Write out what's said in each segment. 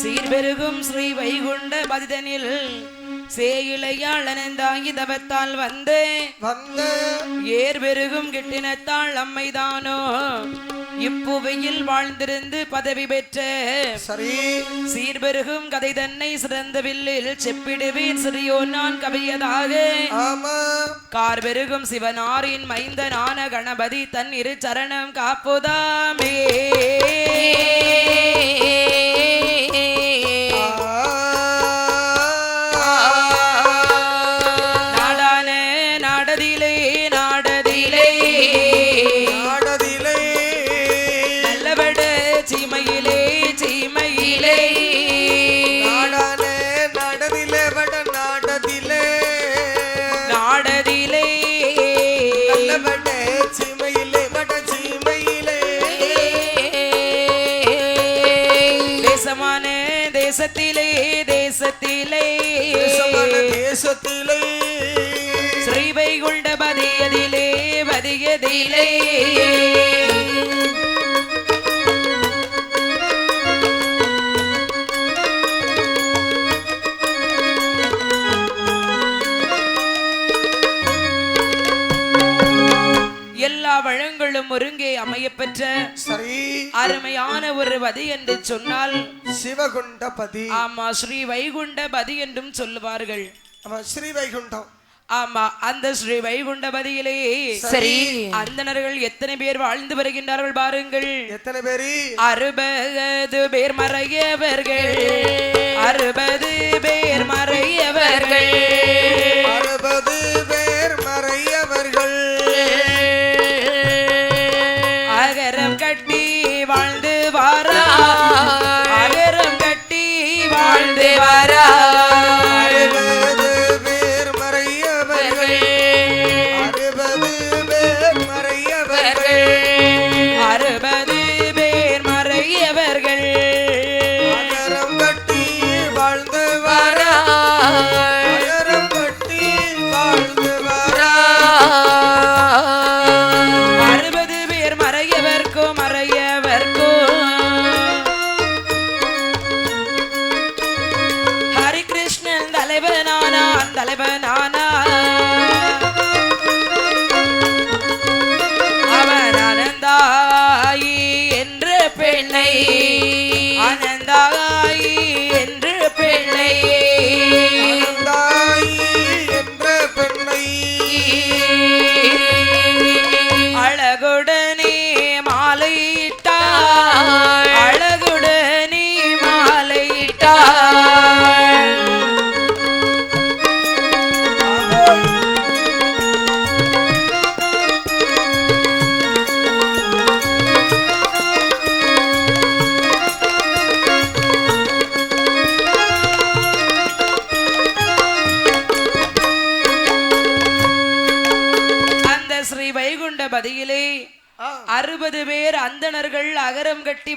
சீர்பெருகும் ஸ்ரீ வைகுண்ட பதிதனில் சேயிலையாளனந்தாங்கி தவத்தால் வந்து வந்து ஏர் பெருகும் கிட்டினத்தாள் அம்மைதானோ? இப்புவையில் வாழ்ந்திருந்து பதவி பெற்ற சரி. சீர்பெருகும் கதை தன்னை சிறந்த வில்லில் செப்பிடுவேன். சிறியோ நான் கவியதாக. ஆமா. கார் பெருகும் சிவனாரின் மைந்தனான கணபதி தன் இரு சரணம் காப்புதாமே. தேசத்திலே தேசத்திலே. தேசத்திலே. ஸ்ரீ வைகுண்ட பதியதிலே பதியதிலே எல்லா வளங்களும் ஒருங்கே அமையப்பெற்ற அருமையான ஒரு வதி என்று சொன்னால் சிவகுண்டபதி. ஆமா ஸ்ரீ வைகுண்ட பதி என்றும் சொல்லுவார்கள். ஆமா ஸ்ரீ வைகுண்டம் ஆமா அந்த ஸ்ரீ வைகுண்டபதியிலே சரி. அந்தணர்கள் எத்தனை பேர் வாழ்ந்து வருகின்றார்கள் பாருங்கள். எத்தனை பேரு? அறுபது பேர் மறையவர்கள்.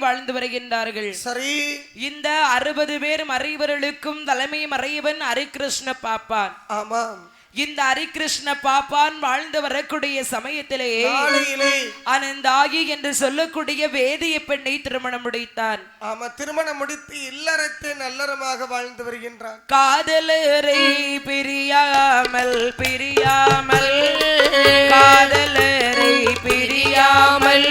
வாழ்ந்து வருகின்றார்கள். சரி. இந்த அறுபது பேர் மறைவர்களுக்கும் தலைமை மறைவன் ஹரிகிருஷ்ண பாப்பான் ஆமாம். இந்த ஹரிகிருஷ்ண பாப்பான் வாழ்ந்து வரக்கூடிய சமயத்திலே அனந்தாகி என்று சொல்லக்கூடிய வேதிய பெண்ணை திருமணம் முடித்தான். ஆமா திருமணம் முடித்து இல்லறத்தை நல்லறமாக வாழ்ந்து வருகின்றான். காதலரை பிரியாமல் பிரியாமல் காதலரை பிரியாமல்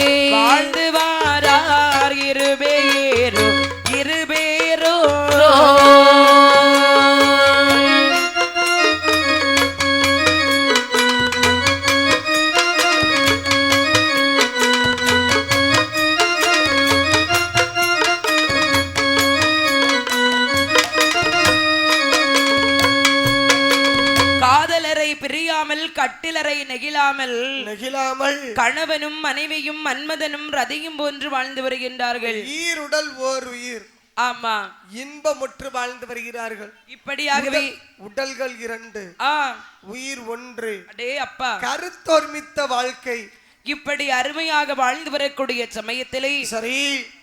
இல்லறை நெகிழாமல் நெகிழாமல் கணவனும் மனைவியும் மன்மதனும் ரதியும் போன்று வாழ்ந்து வருகின்றார்கள். ஈருடல் ஓர் உயிர். ஆமா. இன்பமுற்று வாழ்ந்து வருகிறார்கள். இப்படியாகவே உடல்கள் இரண்டு. உயிர் ஒன்று. அடே அப்பா. கருத்தொர்மித்த வாழ்க்கை. இப்படி அருமையாக வாழ்ந்து வரக்கூடிய சமயத்திலே சரி.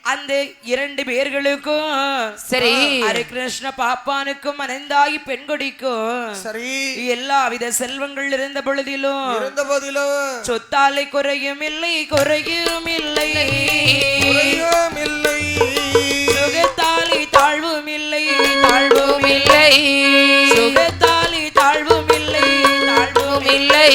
அந்த இரண்டு பேர்களுக்கும் சரி. ஹரே கிருஷ்ண பாப்பானுக்கும் அனந்தாயி பெண்கொடிக்கும் சரி. எல்லா வித செல்வங்கள் இருந்த பொழுதிலும் இருந்த போதிலும் சொத்தாலை குறையும் இல்லை குறையும் இல்லை. குறையும் இல்லை. சுகத்தாலை தாழ்வும் இல்லை தாழ்வும் இல்லை. சுகத்தாலை தாழ்வும் இல்லை தாழ்வும் இல்லை.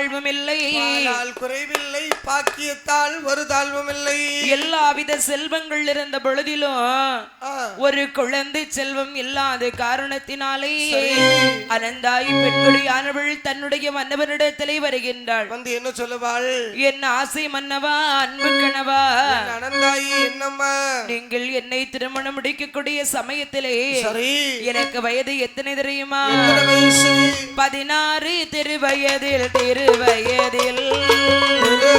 தாழ்வும் இல்லை குறைவில்லை பாக்கியத்தால் ஒரு தாழ்வமில்லை. எல்லாவித செல்வங்கள் இருந்த பொழுதிலும் ஒரு குழந்தை செல்வம் இல்லாத காரணத்தினாலே அனந்தாய் பெண்குடியானவள் தன்னுடைய மன்னவனிடத்திலே வருகின்றாள். வந்து என்ன சொல்லுவாள்? என் ஆசை மன்னவா அன்பு கணவா அனந்தாயி என்னம்மா? நீங்கள் என்னை திருமணம் முடிக்கக்கூடிய சமயத்திலே எனக்கு வயது எத்தனை தெரியுமா? பதினாறு திருவயதில் திருவயதில். ஒரு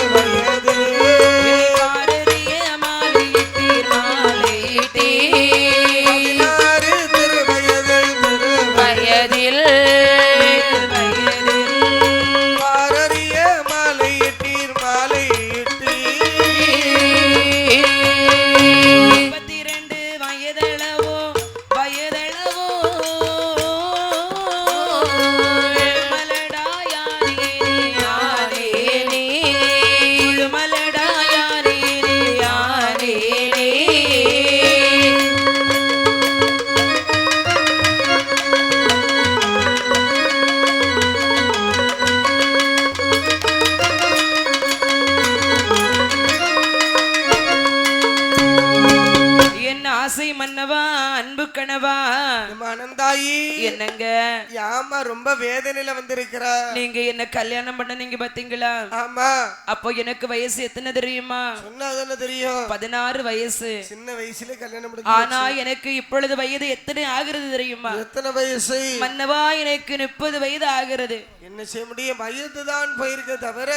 நீங்க என்ன கல்யாணம் பண்ண நீங்க பாத்தீங்களா? ஆமா. அப்போ எனக்கு வயசு எத்தனை தெரியுமா? சொன்னா தானே தெரியும்? பதினாறு வயசு. சின்ன வயசுல கல்யாணம் ஆனா எனக்கு இப்பொழுது வயது எத்தனை ஆகிறது தெரியுமா? எத்தனை வயசு? மன்னவா எனக்கு முப்பது வயது ஆகிறது. என்ன செய்ய முடியும்? வயது தான் போயிருக்க தவிர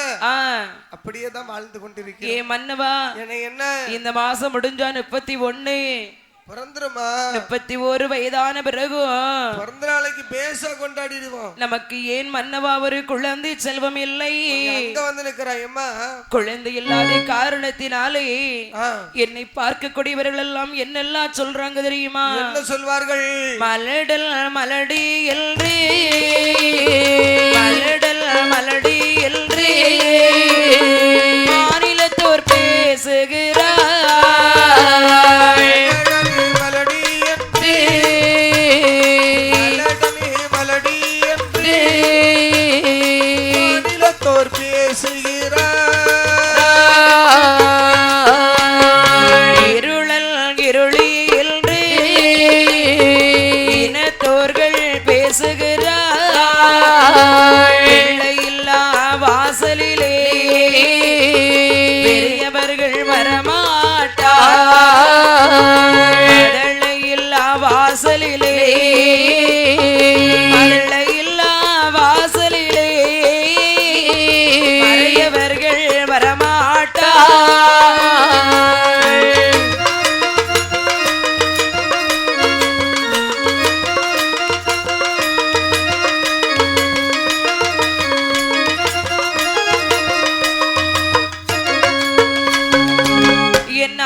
அப்படியே தான் வாழ்ந்து கொண்டிருக்கிறேன். ஏ மன்னவா என என்ன? இந்த மாசம் முடிஞ்சா முப்பத்தி ஒண்ணு பிறந்துருமா? முப்பத்தி ஒரு வயதான பிறந்த நாளைக்கு பேச கொண்டாடிடுவோம். நமக்கு ஏன் மன்னவா ஒரு குழந்தை செல்வம் இல்லை? வந்து எம்மா குழந்தை இல்லாத காரணத்தினாலே என்னை பார்க்கக்கூடியவர்கள் எல்லாம் என்னெல்லாம் சொல்றாங்க தெரியுமா? என்ன சொல்வார்கள்? மலடல் மலடி எல்றே மலடல் மலடி எல்றே மாநிலத்தோர் பேசுகிறார்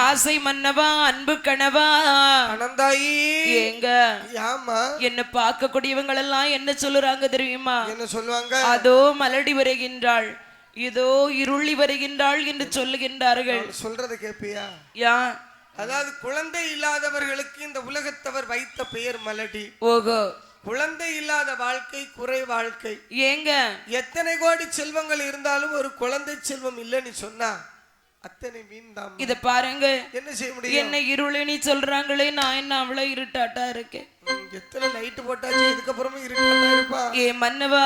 ஆசை மன்னவா அன்பு கணவா அனந்தாயி ஏங்க ஆமா என்ன பார்க்கக்கூடியவங்க எல்லாம் என்ன சொல்லுறாங்க தெரியுமா? என்ன சொல்லுவாங்க? அதோ மலடி வருகின்றாள் இதோ இருளி வருகின்றாள் என்று சொல்லுகின்றார்கள். சொல்றத கேப்பியா? யா. அதாவது குழந்தை இல்லாதவர்களுக்கு இந்த உலகத்தவர் வைத்த பெயர் மலடி. ஓகோ குழந்தை இல்லாத வாழ்க்கை குறை வாழ்க்கை. ஏங்க. எத்தனை கோடி செல்வங்கள் இருந்தாலும் ஒரு குழந்தை செல்வம் இல்லைன்னு சொன்னா அத்தனை மீன் தான் இத பாருங்க. என்ன செய்ய முடியும்? என்ன இருளினி சொல்றாங்களே நான் என்ன அவ்வளவு இருட்டாட்டா இருக்கேன்? எத்தனை லைட் போட்டாச்சு இதுக்கப்புறமும் இருக்காட்டா இருப்பா? ஏ மன்னவா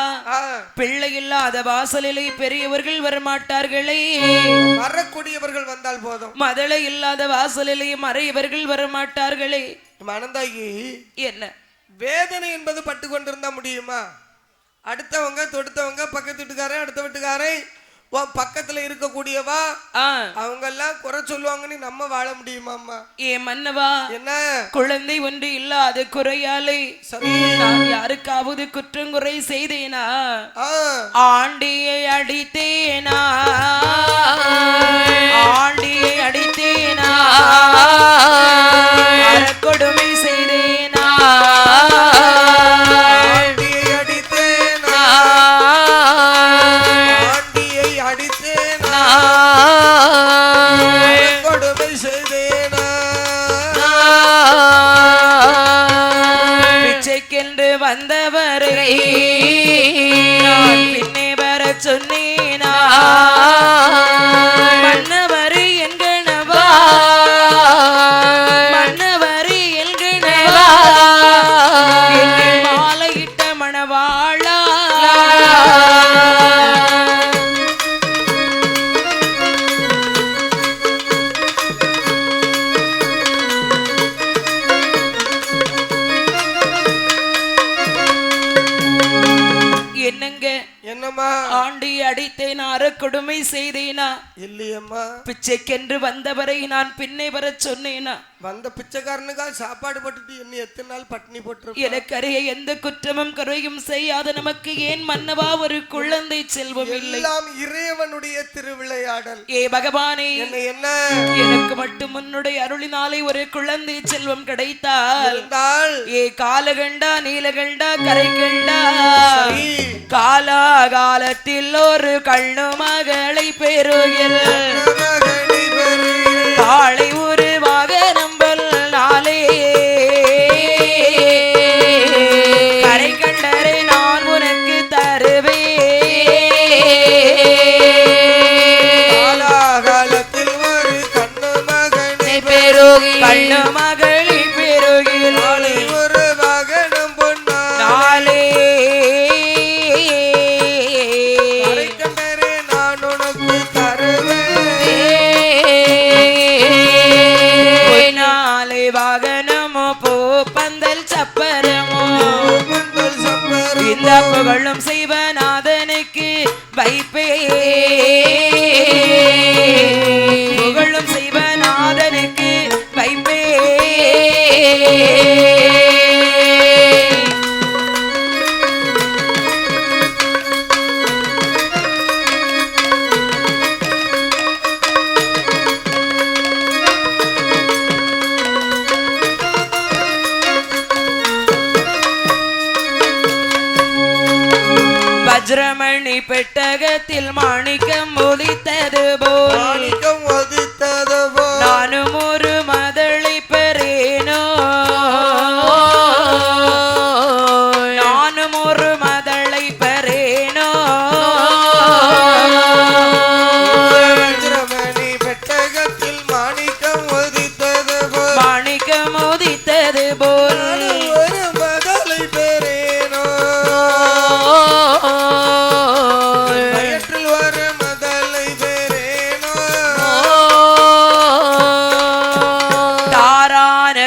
பிள்ளை இல்லாத வாசலிலே பெரியவர்கள் வரமாட்டார்களே. வரக்கூடியவர்கள் வந்தால் போதும். மதளை இல்லாத வாசலிலே மறையவர்கள் வரமாட்டார்களே. மனந்தாகி என்ன? வேதனை என்பது பட்டு கொண்டிருந்தா முடியுமா? அடுத்தவங்க தொடுத்தவங்க பக்கத்து வீட்டுக்காரன் அடுத்த வீட்டுக்காரன் உன் பக்கத்துல இருக்கக்கூடியவா? அவங்க எல்லாம் குறை சொல்லுவாங்கன்னு நம்ம வாழ முடியுமாம்மா? ஏ மன்னவா என்ன? குழந்தை ஒன்று இல்லாத குறையாலே நான் யாருக்காவது குற்றங்குறை செய்தேனா? ஆண்டியை அடித்தேனா? ஆண்டியை அடித்தேனா? கொடுமை செய்தேனா செய்தேனா இல்லையம்மா. பிச்சைக்கென்று வந்தவரை நான் பின்னே வரச் சொன்னேனா? வந்த பிச்சைக்காரனுக்கா சாப்பாடு போட்டுட்டு என்ன எத்தனை நாள் பட்டினி போட்டு எனக்கறிய எந்த குற்றமும் கருவையும் செய்யாத நமக்கு ஏன் மன்னவா ஒரு குழந்தை செல்வம் இல்லை? எல்லாம் இறைவனுடைய திருவிளையாடல். ஏ பகவானே என்ன என்ன? எனக்கு மட்டும் உன்னுடைய அருளினாலே ஒரு குழந்தை செல்வம் கிடைத்தால் ஏ காலகண்டா நீலகண்டா கரைகண்டா? காலாகாலத்தில் ஒரு கண்ணு மகளை பெறுகில் ಹೋಗಿಲ್ಲ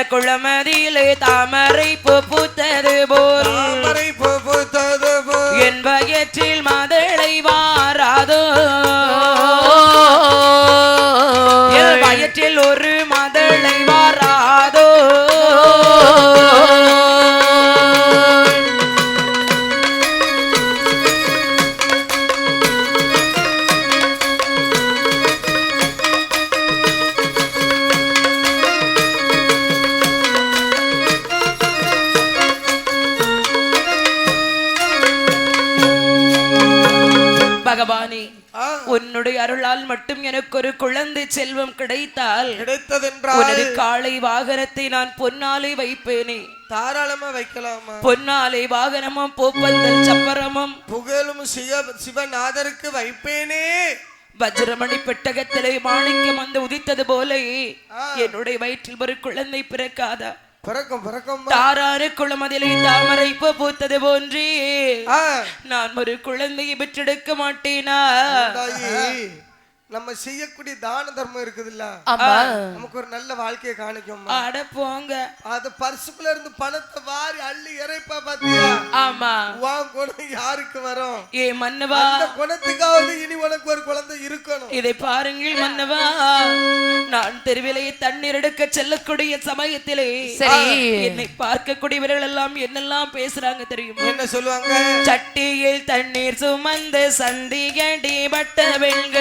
குளமதியிலே தாமரை பூ பூத்தது போல். தாமரை பூ பூத்தது போல். என் வயிற்றில் மதளை வாராதோ. என் வயிற்றில் ஒரு மதளை வாராதோ. உன்னுடைய அருளால் மட்டும் எனக்கு ஒரு குழந்தை செல்வம் கிடைத்தால் கிடைத்ததென்றால் உனது காளை வாகனத்தை நான் பொன்னாலை வைப்பேனே. தாராளமா வைக்கலாமா? பொன்னாலை வாகனமும் பூப்பந்தல் சப்பரமும். புகழும் சிவ சிவநாதருக்கு வைப்பேனே. வஜ்ரமணி பெட்டகத்திலே மாணிக்கம் வந்து உதித்தது போல. என்னுடைய வயிற்றில் ஒரு குழந்தை பிறக்காதா? பிறக்கும் பிறக்கும். தாராறு குளமதிலே தாமரை பூ பூத்தது போன்றே. நான் ஒரு குழந்தையை பெற்றெடுக்க மாட்டேனா? நம்ம செய்யக்கூடிய தான தர்மம் இருக்குதுல்ல? ஆமா. நமக்கு ஒரு நல்ல வாழ்க்கையை காணிக்கும் அட போங்க. அது பர்சுக்குள்ள இருந்து பணத்தை வாரி அள்ளி இறைப்பா பாத்தியா ஆமா. உன் குணம் யாருக்கு வரும்? ஏ மன்னவா. அந்த குணத்துக்காவது இனி உனக்கு ஒரு குழந்தை இருக்கணும். இதை பாருங்கள் மன்னவா. நான் தெருவிலே தண்ணீர் எடுக்க செல்லக்கூடிய சமயத்திலே சரி. என்னை பார்க்கக்கூடியவர்கள் எல்லாம் என்னெல்லாம் பேசுறாங்க தெரியுமா? என்ன சொல்லுவாங்க? சட்டியில் தண்ணீர் சுமந்து சந்திகடி பட்ட வட்ட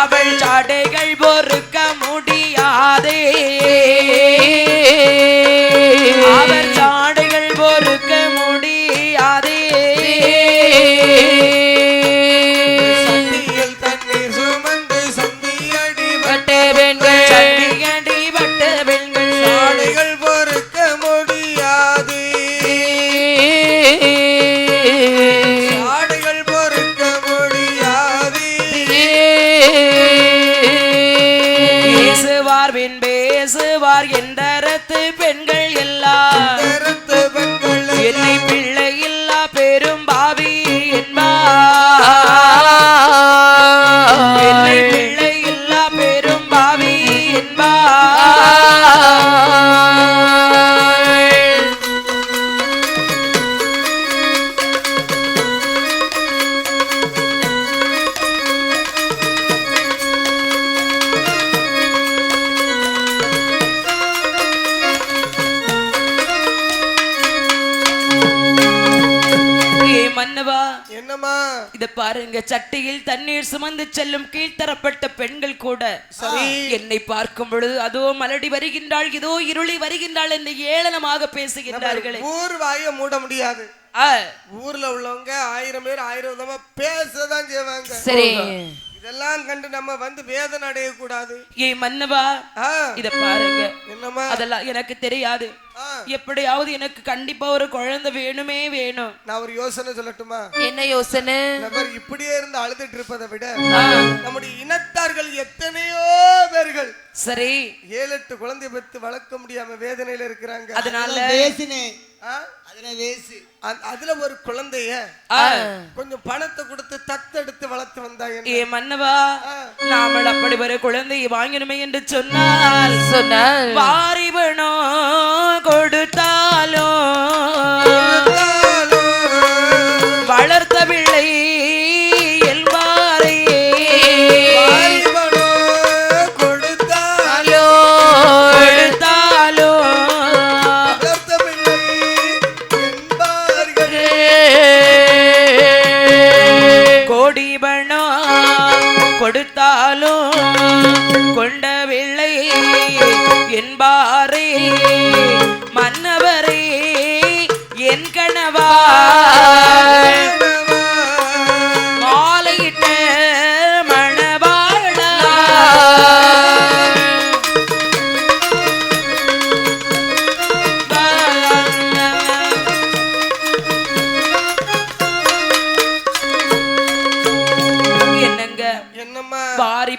அவள் சாடைகள் பொறுக்க முடியாதே. பாருங்க சட்டியில் தண்ணீர் சுமந்து செல்லும் கீழ்த்தரப்பட்ட பெண்கள் கூட சரி. என்னை பார்க்கும் பொழுது அதோ மலடி வருகின்றாள் இதோ இருளி வருகின்றாள் என்று ஏளனமாக பேசுகின்றார்களே. ஊர் வாய மூட முடியாது. ஊர்ல உள்ளவங்க ஆயிரம் பேர் ஆயிரம் விதமா பேசதான் செய்வாங்க. சரி. இதெல்லாம் கண்டு நம்ம வந்து வேதனை அடையக்கூடாது. ஏ மன்னவா இத பாருங்க. என்னம்மா? அதெல்லாம் எனக்கு தெரியாது. எப்படியாவது எனக்கு கண்டிப்பா ஒரு குழந்தை வேணுமே வேணும். நான் ஒரு யோசனை சொல்லட்டுமா? என்ன யோசனை? நம்ம இப்படியே இருந்து அழுதுட்டு இருப்பதை விட நம்முடைய இனத்தார்கள் எத்தனையோ பேர்கள் சரி. ஏழு எட்டு குழந்தை பெற்று வளர்க்க முடியாம வேதனையில இருக்கிறாங்க. அதனால ஆ? அதுல ஒரு குழந்தைய கொஞ்சம் பணத்தை கொடுத்து தத்தெடுத்து வளர்த்து வந்தா என்ன? ஏ மன்னவா நாமல் அப்படி ஒரு குழந்தையை வாங்கணுமே என்று சொன்னால் சொன்னால். வாரிபனோ கொடுத்தாலும்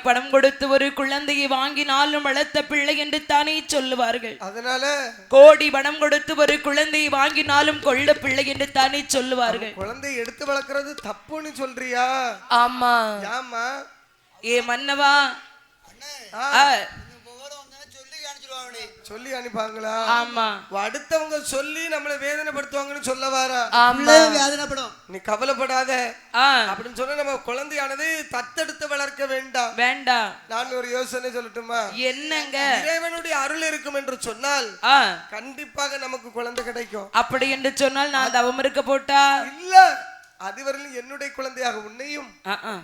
பணம் கொடுத்து ஒரு குழந்தையை வாங்கினாலும் வளர்த்த பிள்ளை என்று தானே சொல்லுவார்கள். அதனால கோடி பணம் கொடுத்து ஒரு குழந்தையை வாங்கினாலும் கொள்ள பிள்ளை என்று தானே சொல்லுவார்கள். குழந்தை எடுத்து வளர்க்கறது தப்புன்னு சொல்றியா? ஆமா. ஏம்மா? ஏ மன்னவா? சொல்லி அனுப்பாங்களா ஆமா. அடுத்தவங்க சொல்லி நம்மளை வேதனைப்படுத்துவாங்கன்னு சொல்ல வாரா? ஆமா. நீ கவலைப்படாத. அப்படின்னு சொன்னா நம்ம குழந்தையானது தத்தெடுத்து வளர்க்க வேண்டாம். வேண்டாம். நான் ஒரு யோசனை சொல்லட்டுமா? என்னங்க? இறைவனுடைய அருள் இருக்கும் என்று சொன்னால் கண்டிப்பாக நமக்கு குழந்தை கிடைக்கும். அப்படி என்று சொன்னால் நான் தவம் இருக்க போட்டா? இல்ல. அதுவரையிலும் என்னுடைய குழந்தையாக உன்னையும்.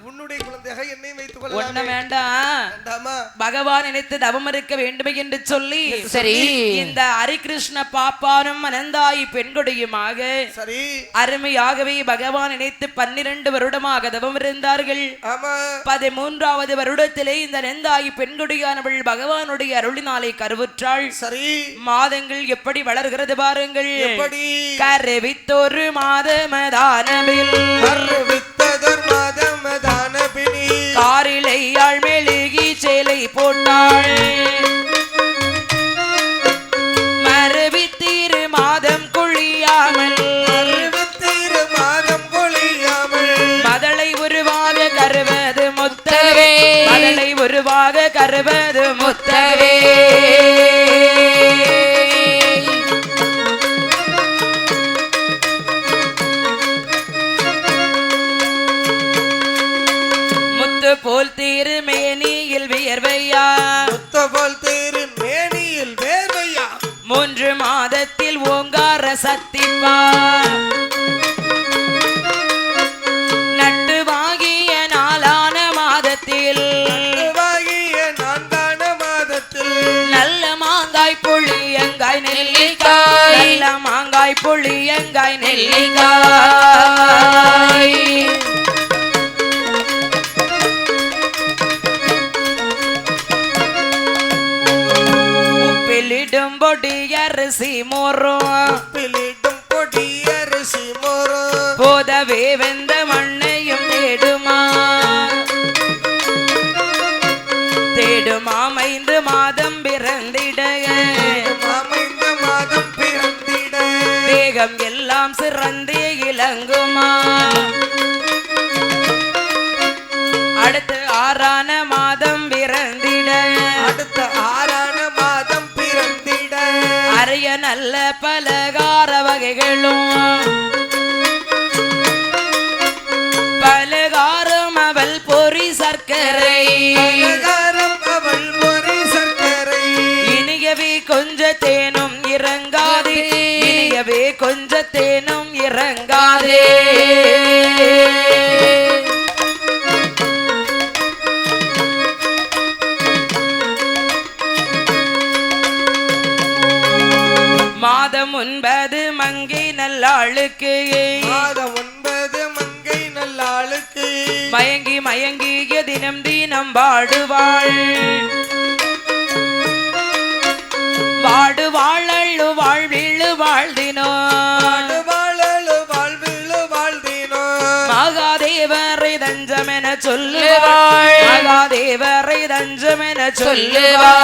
உன்னுடைய குழந்தையாக என்னையும் வைத்துக் கொள்ளலாம். வேண்டாம்? பகவான் நினைத்து தவம் இருக்க வேண்டும் என்று சொல்லி சரி. இந்த ஹரிகிருஷ்ண பாப்பானும் அனந்தாயி பெண்கொடியுமாக சரி. அருமையாகவே பகவான் நினைத்து பன்னிரண்டு வருடமாக தவம் இருந்தார்கள். பதிமூன்றாவது வருடத்திலே இந்த நெந்தாயி பெண்கொடியானவள் பகவானுடைய அருளினாலே கருவுற்றாள். சரி. மாதங்கள் எப்படி வளர்கிறது பாருங்கள். எப்படி? கருவித்தொரு மாதமதானவில் அறிவித்ததர் மாதம் தான பிணி. காரிலை ஆள் மெழுகி சேலை போட்டாள். மரபித்திரு மாதம் குழியாமல். அறிவித்திரு மாதம் பொழியாமல் மதலை உருவாக கருவது முத்தவே. மதலை உருவாக கருவது முத்தவே. தேடுமா ஐந்து மாதம் பிறந்திட அமைந்த மாதம் பிறந்திட. வேகம் எல்லாம் சிறந்து இலங்குமா. அடுத்து ஆறான மாதம் பிறந்திட. அடுத்த ஆறான மாதம் பிறந்திட. அரிய நல்ல பலகார வகைகளும். கொஞ்ச தேனும் இறங்காதே. இனியவே கொஞ்ச தேனும் இறங்காதே. மாதம் ஒன்பது மங்கை நல்லாளுக்கு. மாதம் ஒன்பது மங்கை நல்லாளுக்கு. மயங்கி மயங்கிய தினம் தினம் வாடுவாள் வாழ்தினோ வாழலு வாழ்விழு வாழ்ந்தினோ மகாதேவரை தஞ்சமென சொல்லுவாள் மகாதேவரை தஞ்சமென சொல்லுவாள்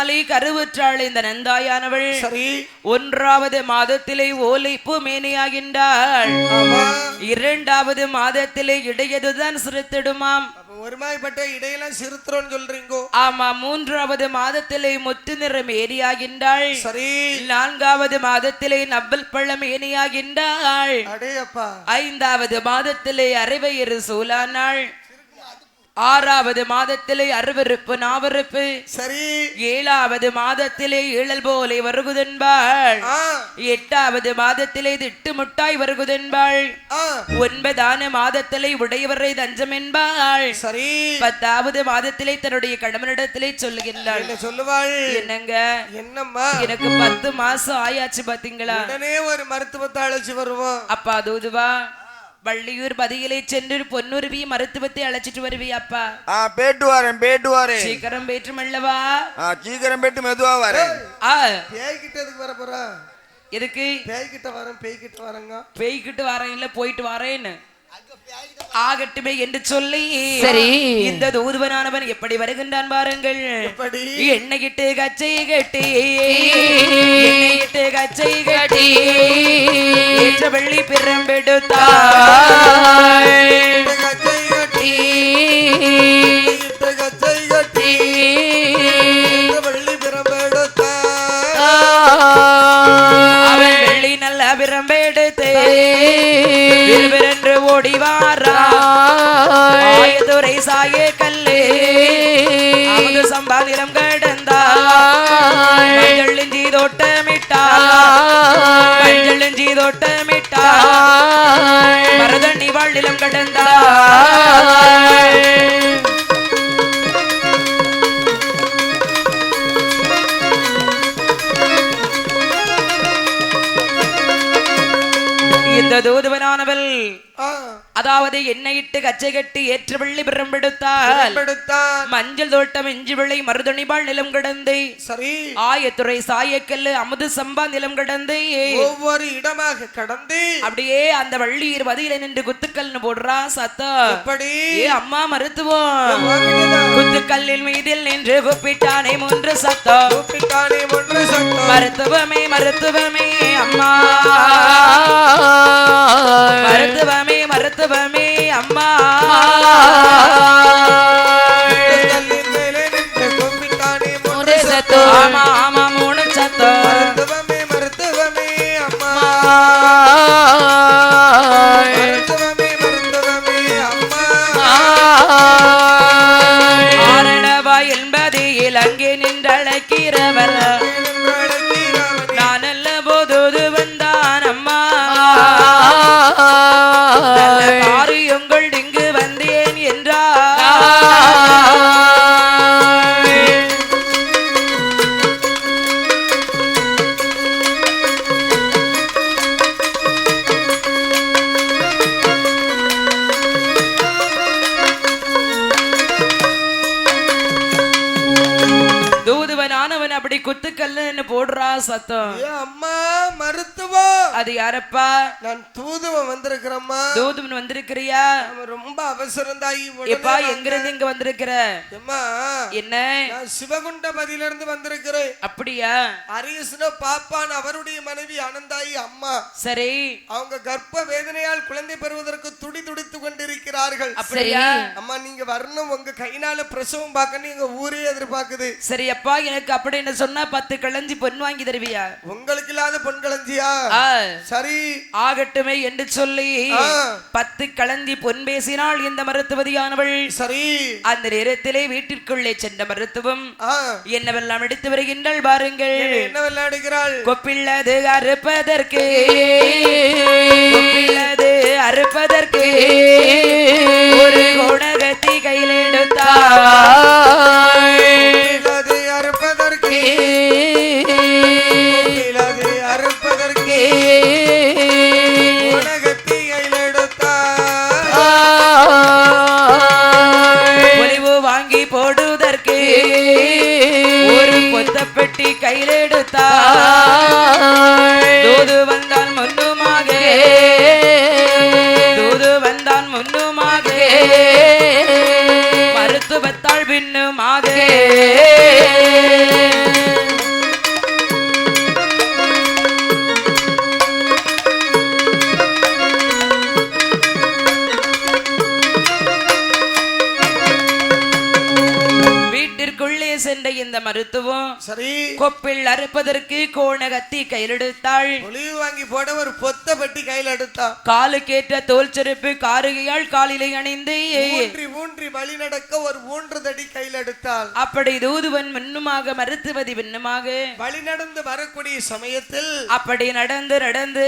அருளினாலே கருவுற்றாள் இந்த நந்தாயானவள். சரி. ஒன்றாவது மாதத்திலே ஓலைப்பு மேனியாகின்றாள். ஆமா. இரண்டாவது மாதத்திலே இடையதுதான் சிறுத்திடுமாம். ஒருமாய்ப்பட்ட இடையெல்லாம் சிறுத்துறோன்னு சொல்றீங்கோ. ஆமா மூன்றாவது மாதத்திலே முத்து நிறம் ஏரியாகின்றாள் சரி. நான்காவது மாதத்திலே நப்பல் பழம் ஏனியாகின்றாள் ஐந்தாவது மாதத்திலே அரைவயிறு சூலானாள். ஆறாவது மாதத்திலே அருவருப்பு நாவருப்பு. சரி. ஏழாவது மாதத்திலே ஏழல் போலே வருகுதென்பாள். எட்டாவது மாதத்திலே திட்டு முட்டாய் வருகுதென்பாள். ஒன்பதான மாதத்திலே உடையவரை தஞ்சம் என்பாள் சரி. பத்தாவது மாதத்திலே தன்னுடைய கணவனிடத்திலே சொல்லுகின்றாள். என்ன சொல்லுவாள்? என்னங்க? என்னம்மா? எனக்கு பத்து மாசம் ஆயாச்சு பாத்தீங்களா? உடனே ஒரு மருத்துவத்தை அழைச்சு வருவோம். அப்பா தூதுவா வள்ளியூர் பதியிலே சென்று பொன்னுருவி மருத்துவத்தை அழைச்சிட்டு வருவி அப்பா. ஆ பேட்டு வரேன் பேட்டு வரேன் சீக்கிரம் பேற்றுமல்லவா ஆ சீக்கிரம் பேட்டு மெதுவா வரேன். ஆ. பேய்கிட்ட எதுக்கு வர போறா? எதுக்கு? பேய்கிட்ட வரேன் பேய்கிட்ட வரேங்க. பேய்கிட்டு வரேன் இல்ல போயிட்டு வரேன்னு. ஆகட்டுமே என்று சொல்லி சரி. இந்த தூதுவனானவன் எப்படி வருகின்றான் பாருங்கள். எப்படி? எண்ணெயிட்டு கச்சை கட்டி எண்ணெயிட்டு கச்சை கட்டி ஏற்ற வெள்ளி பிறம்பெடுத்தாள். கச்சை கட்டி. ஆயதுரை சாய கல்லு. சம்பாதிரம் தோட்டமிட்டாள் மஞ்சளிஞ்சி தோட்டமிட்டாள் மருதண்ணி வாழ்நிலம் கடந்தாள் இந்த தூதுவனானவள். அதாவது எண்ணெயிட்டு கச்சை கட்டி ஏற்று வெள்ளி பிறம்பெடுத்தால் எடுத்தான் மஞ்சள் தோட்டம் இஞ்சி விளை மருதணிபாள் நிலம் கடந்து. சரி. ஆயத்துறை சாயக்கல்லு அமுது சம்பா நிலம் கடந்து. ஒவ்வொரு இடமாக கடந்து. அப்படியே அந்த வள்ளியர் வதியில நின்று குத்துக்கல்னு போடுறா சத்தம் எப்படி ஏ அம்மா மருத்துவம். குத்துக்கல்லில் மீதில் நின்று கூப்பிட்டானே மூன்று சத்தம் கூப்பிட்டானே ஒன்று சத்தம். மருத்துவமே மருத்துவமே அம்மா. மருத்துவமே மருத்துவமே அம்மா. சத்தம் சத்தம். ஆமா ஆமா மூணு சத்தம். மருத்துவமே மருத்துவமே அம்மா. சத்தம் ஏ அம்மா அது யாரப்பா? நான் தூதுவன் வந்திருக்கிறேம்மா. தூதுவன் வந்திருக்கிறியா? ரொம்ப அவசரம் தாயி எப்பா எங்கிருந்து இங்க வந்திருக்கிற? அம்மா என்ன? நான் சிவகுண்டபதியில இருந்து வந்திருக்கிறேன். அப்படியா? அரியசுன பாப்பான் அவருடைய மனைவி அனந்தாயி அம்மா. சரி. அவங்க கர்ப்ப வேதனையால் குழந்தை பெறுவதற்கு துடி துடித்து கொண்டிருக்கிறார்கள். அப்படியா? அம்மா நீங்க வரணும். உங்க கையினால பிரசவம் பார்க்கணும். எங்க ஊரே எதிர்பார்க்குது. சரி அப்பா எனக்கு அப்படின்னு சொன்னா பத்து கிளஞ்சி பொன் வாங்கி தருவியா? உங்களுக்கு இல்லாத பொன்களஞ்சியா ஆ, சரி. ஆகட்டுமே என்று சொல்லி. பத்து களஞ்சி பொன் பேசினாள் இந்த மருத்துவதியானவள். சரி. அந்த நேரத்திலே வீட்டிற்குள்ளே சென்ற மருத்துவம் என்னவெல்லாம் எடுத்து வருகின்றாள் பாருங்கள். என்ன விளையாடுகிறாள் கொப்பிள்ளது அறுப்பதற்கு. கொப்பிள்ளது அறுப்பதற்கு. ஒரு கோணகத்தி கையில் எடுத்தாள். தூது வந்தான் முன்னுமாக தூது வந்தான் முன்னுமாக மருத்துவத்தாள் பின்னுமாக. மருத்துவம் சரி. கொப்பில் அறுப்பதற்கு கோணகத்தி கையிலெடுத்தாள். ஒளிவு வாங்கி போட ஒரு பொத்த பெட்டி கையில் எடுத்தான் காலுக்கேற்ற தோல் செருப்பு காருகையால் காலிலை அணிந்து ஊன்றி ஊன்றி வழி நடக்க ஒரு ஊன்று தடி கையில் எடுத்தாள். அப்படி தூதுவன் மின்னுமாக மருத்துவதி பின்னுமாக வழி நடந்து வரக்கூடிய சமயத்தில் அப்படி நடந்து நடந்து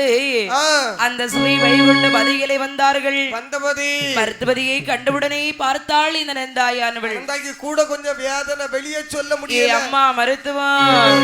அந்த ஸ்ரீ வைகுண்ட பதிகளை வந்தார்கள். வந்தபோது. மருத்துவதியை கண்டவுடனே பார்த்தாள் இந்த நந்தாயானவள். கூட கொஞ்சம் வேதனை வெளியே சொல்ல முடியல. அம்மா மருத்துவம்